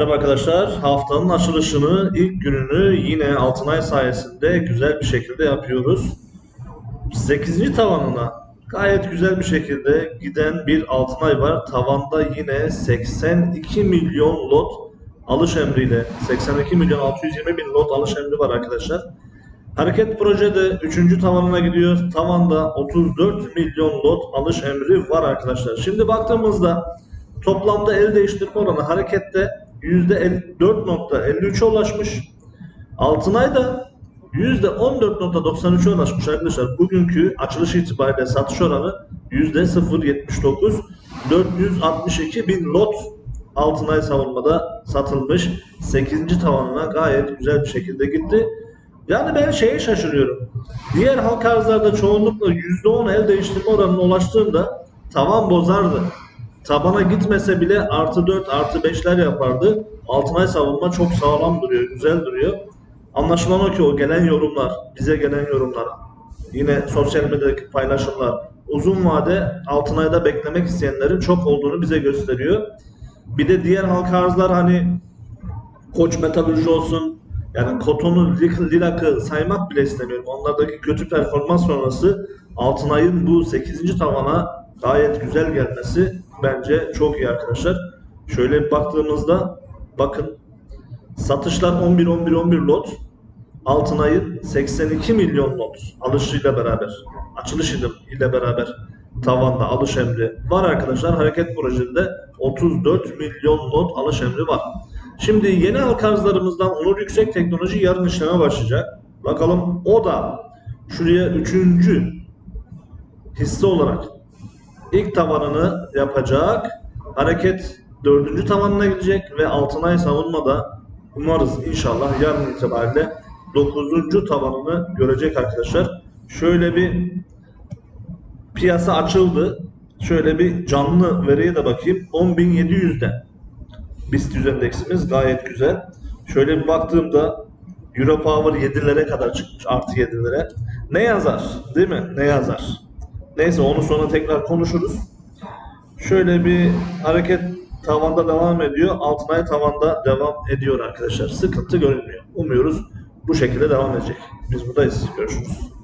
Merhaba arkadaşlar. Haftanın açılışını, ilk gününü yine Altınay sayesinde güzel bir şekilde yapıyoruz. 8. tavanına gayet güzel bir şekilde giden bir Altınay var. Tavanda yine 82 milyon lot alış emriyle 82 milyon 620 bin lot alış emri var arkadaşlar. Hareket projede 3. tavanına gidiyor. Tavanda 34 milyon lot alış emri var arkadaşlar. Şimdi baktığımızda toplamda el değiştirme oranı harekette %4.53'e ulaşmış. Altınay da %14.93'e ulaşmış arkadaşlar. Bugünkü açılış itibariyle satış oranı %0.79. 462 bin lot Altınay savunmada satılmış. 8. tavanına gayet güzel bir şekilde gitti. Yani ben şeye şaşırıyorum. Diğer halka arzlarda çoğunlukla %10 el değiştirme oranına ulaştığında tavan bozardı. Tabana gitmese bile artı 4 artı 5'ler yapardı. Altınay savunma çok sağlam duruyor, güzel duruyor. Anlaşılan o ki o gelen yorumlar, bize gelen yorumlar, yine sosyal medyadaki paylaşımlar uzun vade Altınay'da beklemek isteyenlerin çok olduğunu bize gösteriyor. Bir de diğer halka arzlar hani Koç Metalurji olsun, yani Koton'u, Lilak'ı saymak bile istemiyorum. Onlardaki kötü performans sonrası Altınay'ın bu 8. tavana gayet güzel gelmesi bence çok iyi arkadaşlar. Şöyle baktığımızda bakın satışlar 11 11 11 lot. Altınay'ın 82 milyon lot alışıyla beraber, açılış ile beraber tavanda alış emri var arkadaşlar. Hareket projesinde 34 milyon lot alış emri var. Şimdi yeni halka arzlarımızdan Onur Yüksek Teknoloji yarın işleme başlayacak. Bakalım o da şuraya üçüncü hisse olarak ilk tavanını yapacak. Hareket dördüncü tavanına gidecek ve Altınay savunmada umarız inşallah yarın itibariyle dokuzuncu tavanını görecek arkadaşlar. Şöyle bir piyasa açıldı. Şöyle bir canlı veriye de bakayım. 10.700'de BIST endeksimiz gayet güzel. Şöyle bir baktığımda Euro Power 7'lere kadar çıkmış. Artı 7'lere. Ne yazar? Değil mi? Ne yazar? Neyse onu sonra tekrar konuşuruz. Şöyle bir hareket tavanda devam ediyor. Altınay tavanda devam ediyor arkadaşlar. Sıkıntı görünmüyor. Umuyoruz bu şekilde devam edecek. Biz buradayız. Görüşürüz.